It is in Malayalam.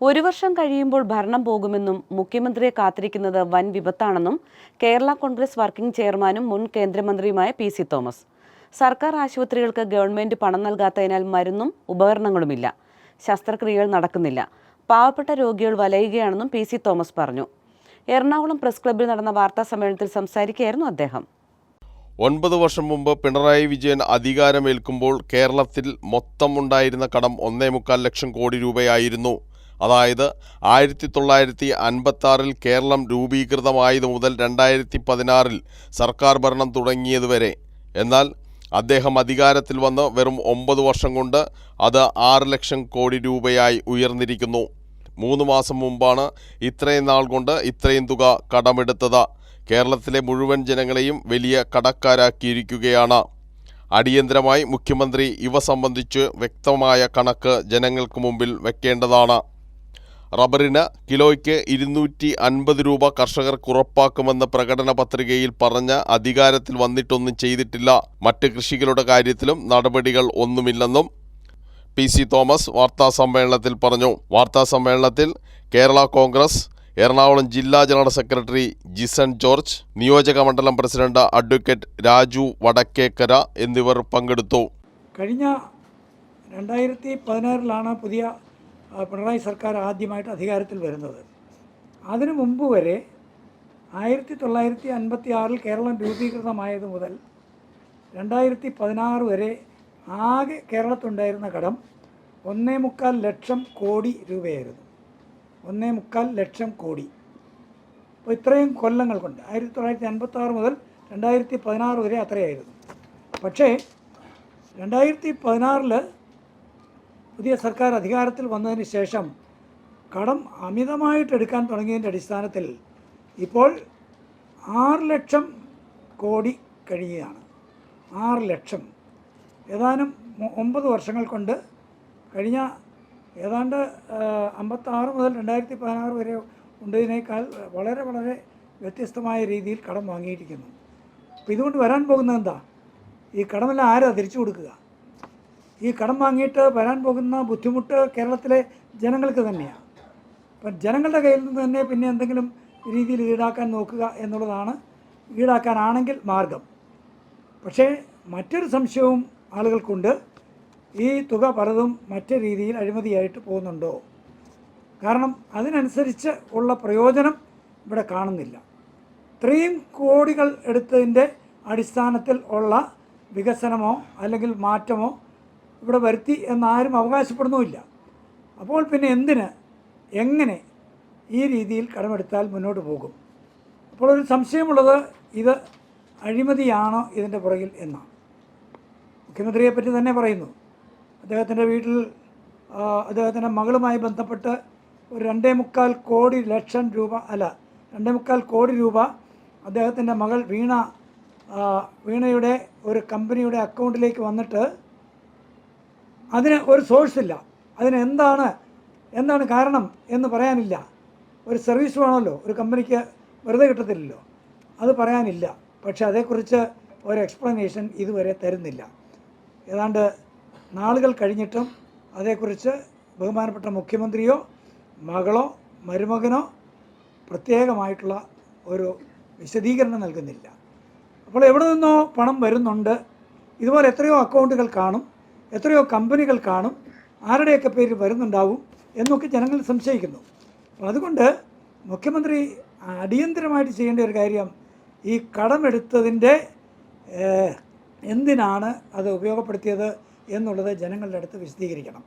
ഒരു വർഷം കഴിയുമ്പോൾ ഭരണം പോകുമെന്നും മുഖ്യമന്ത്രിയെ കാത്തിരിക്കുന്നത് വൻ വിപത്താണെന്നും കേരള കോൺഗ്രസ് വർക്കിംഗ് ചെയർമാനും മുൻ കേന്ദ്രമന്ത്രിയുമായ പി സി തോമസ്. സർക്കാർ ആശുപത്രികൾക്ക് ഗവൺമെന്റ് പണം നൽകാത്തതിനാൽ മരുന്നും ഉപകരണങ്ങളുമില്ല. ശസ്ത്രക്രിയകൾ നടക്കുന്നില്ല. പാവപ്പെട്ട രോഗികൾ വലയുകയാണെന്നും പി സി തോമസ് പറഞ്ഞു. എറണാകുളം പ്രസ് ക്ലബ്ബിൽ നടന്ന വാർത്താ സമ്മേളനത്തിൽ സംസാരിക്കുകയായിരുന്നു അദ്ദേഹം. ഒൻപത് വർഷം മുമ്പ് പിണറായി വിജയൻ അധികാരമേൽക്കുമ്പോൾ കേരളത്തിൽ മൊത്തം ഉണ്ടായിരുന്ന കടം ഒന്നേ മുക്കാൽ ലക്ഷം കോടി രൂപയായിരുന്നു. അതായത് ആയിരത്തി തൊള്ളായിരത്തി അൻപത്തി ആറിൽ കേരളം രൂപീകൃതമായത് മുതൽ രണ്ടായിരത്തി പതിനാറിൽ സർക്കാർ ഭരണം തുടങ്ങിയതുവരെ എന്നാൽ അദ്ദേഹം അധികാരത്തിൽ വന്ന് വെറും ഒമ്പത് വർഷം കൊണ്ട് അത് ആറ് ലക്ഷം കോടി രൂപയായി ഉയർന്നിരിക്കുന്നു. മൂന്ന് മാസം മുമ്പാണ് ഇത്രയും നാൾ കൊണ്ട് ഇത്രയും തുക കടമെടുത്തത്. കേരളത്തിലെ മുഴുവൻ ജനങ്ങളെയും വലിയ കടക്കാരാക്കിയിരിക്കുകയാണ്. അടിയന്തരമായി മുഖ്യമന്ത്രി ഇവ സംബന്ധിച്ച് വ്യക്തമായ കണക്ക് ജനങ്ങൾക്ക് മുമ്പിൽ വെക്കേണ്ടതാണ്. റബ്ബറിന് കിലോയ്ക്ക് ഇരുന്നൂറ്റി അൻപത് രൂപ കർഷകർക്ക് ഉറപ്പാക്കുമെന്ന പ്രകടന പത്രികയിൽ പറഞ്ഞ് അധികാരത്തിൽ വന്നിട്ടൊന്നും ചെയ്തിട്ടില്ല. മറ്റ് കൃഷികളുടെ കാര്യത്തിലും നടപടികൾ ഒന്നുമില്ലെന്നും പി സി തോമസ് വാർത്താസമ്മേളനത്തിൽ പറഞ്ഞു. വാർത്താസമ്മേളനത്തിൽ കേരള കോൺഗ്രസ് എറണാകുളം ജില്ലാ ജനറൽ സെക്രട്ടറി ജിസൺ ജോർജ് നിയോജക മണ്ഡലം പ്രസിഡന്റ് അഡ്വക്കേറ്റ് രാജു വടക്കേക്കര എന്നിവർ പങ്കെടുത്തു. കഴിഞ്ഞ രണ്ടായിരത്തി പതിനാറിലാണ് പുതിയ പിണറായി സർക്കാർ ആദ്യമായിട്ട് അധികാരത്തിൽ വരുന്നത്. അതിനു മുമ്പ് വരെ ആയിരത്തി തൊള്ളായിരത്തി അൻപത്തി ആറിൽ കേരളം രൂപീകൃതമായത് മുതൽ രണ്ടായിരത്തി പതിനാറ് വരെ ആകെ കേരളത്തിലുണ്ടായിരുന്ന കടം ഒന്നേ മുക്കാൽ ലക്ഷം കോടി രൂപയായിരുന്നു. ഒന്നേ മുക്കാൽ ലക്ഷം കോടി. അപ്പോൾ ഇത്രയും കൊല്ലങ്ങൾ കൊണ്ട് ആയിരത്തി തൊള്ളായിരത്തി അൻപത്തി ആറ് മുതൽ രണ്ടായിരത്തി പതിനാറ് വരെ അത്രയായിരുന്നു. പക്ഷേ രണ്ടായിരത്തി പതിനാറിൽ പുതിയ സർക്കാർ അധികാരത്തിൽ വന്നതിന് ശേഷം കടം അമിതമായിട്ട് എടുക്കാൻ തുടങ്ങിയതിന്റെ അടിസ്ഥാനത്തിൽ ഇപ്പോൾ ആറ് ലക്ഷം കോടി കഴിയുകയാണ്. ആറ് ലക്ഷം. ഏതാനും ഒമ്പത് വർഷങ്ങൾ കൊണ്ട് കഴിഞ്ഞ ഏതാണ്ട് അമ്പത്താറ് മുതൽ രണ്ടായിരത്തി പതിനാറ് വരെ ഉണ്ടതിനേക്കാൾ വളരെ വളരെ വ്യത്യസ്തമായ രീതിയിൽ കടം വാങ്ങിയിരിക്കുന്നു. അപ്പോൾ ഇതുകൊണ്ട് വരാൻ പോകുന്നത് എന്താ? ഈ കടമെല്ലാം ആരാ തിരിച്ചു കൊടുക്കുക? ഈ കടം വാങ്ങിയിട്ട് വരാൻ പോകുന്ന ബുദ്ധിമുട്ട് കേരളത്തിലെ ജനങ്ങൾക്ക് തന്നെയാണ്. അപ്പം ജനങ്ങളുടെ കയ്യിൽ നിന്ന് തന്നെ പിന്നെ എന്തെങ്കിലും രീതിയിൽ ഈടാക്കാൻ നോക്കുക എന്നുള്ളതാണ് ഈടാക്കാനാണെങ്കിൽ മാർഗം. പക്ഷേ മറ്റൊരു സംശയവും ആളുകൾക്കുണ്ട്. ഈ തുക പലതും മറ്റു രീതിയിൽ അഴിമതിയായിട്ട് പോകുന്നുണ്ടോ? കാരണം അതിനനുസരിച്ച് ഉള്ള പ്രയോജനം ഇവിടെ കാണുന്നില്ല. ഇത്രയും കോടികൾ എടുത്തതിന്റെ അടിസ്ഥാനത്തിൽ ഉള്ള വികസനമോ അല്ലെങ്കിൽ മാറ്റമോ ഇവിടെ വരുത്തി എന്നാരും അവകാശപ്പെടുന്നുമില്ല. അപ്പോൾ പിന്നെ എന്തിന് എങ്ങനെ ഈ രീതിയിൽ കടമെടുത്താൽ മുന്നോട്ട് പോകും? അപ്പോൾ ഒരു സംശയമുള്ളത് ഇത് അഴിമതിയാണോ ഇതിന്റെ പുറകിൽ എന്നാണ്. മുഖ്യമന്ത്രിയെ പറ്റി തന്നെ പറയുന്നു. അദ്ദേഹത്തിന്റെ വീട്ടിൽ അദ്ദേഹത്തിന്റെ മകളുമായി ബന്ധപ്പെട്ട് ഒരു രണ്ടേ മുക്കാൽ കോടി ലക്ഷം രൂപ അല്ല രണ്ടേ മുക്കാൽ കോടി രൂപ അദ്ദേഹത്തിന്റെ മകൾ വീണ വീണയുടെ ഒരു കമ്പനിയുടെ അക്കൗണ്ടിലേക്ക് വന്നിട്ട് അതിന് ഒരു സോഴ്സ് ഇല്ല. അതിന് എന്താണ് എന്താണ് കാരണം എന്ന് പറയാനില്ല. ഒരു സർവീസ് വേണമല്ലോ ഒരു കമ്പനിക്ക് വെറുതെ കിട്ടത്തില്ലല്ലോ. അത് പറയാനില്ല. പക്ഷെ അതേക്കുറിച്ച് ഒരു എക്സ്പ്ലനേഷൻ ഇതുവരെ തരുന്നില്ല. ഏതാണ്ട് നാളുകൾ കഴിഞ്ഞിട്ടും അതേക്കുറിച്ച് ബഹുമാനപ്പെട്ട മുഖ്യമന്ത്രിയോ മകളോ മരുമകനോ പ്രത്യേകമായിട്ടുള്ള ഒരു വിശദീകരണം നൽകുന്നില്ല. അപ്പോൾ എവിടെ നിന്നോ പണം വരുന്നുണ്ട്. ഇതുപോലെ എത്രയോ അക്കൗണ്ടുകൾ കാണും. എത്രയോ കമ്പനികൾ കാണും ആരുടെയൊക്കെ പേര് വരുന്നുണ്ടാവും എന്നൊക്കെ ജനങ്ങൾ സംശയിക്കുന്നു. അപ്പോൾ അതുകൊണ്ട് മുഖ്യമന്ത്രി അടിയന്തരമായിട്ട് ചെയ്യേണ്ട ഒരു കാര്യം ഈ കടമെടുത്തതിന്റെ എന്തിനാണ് അത് ഉപയോഗപ്പെടുത്തിയത് എന്നുള്ളത് ജനങ്ങളുടെ അടുത്ത് വിശദീകരിക്കണം.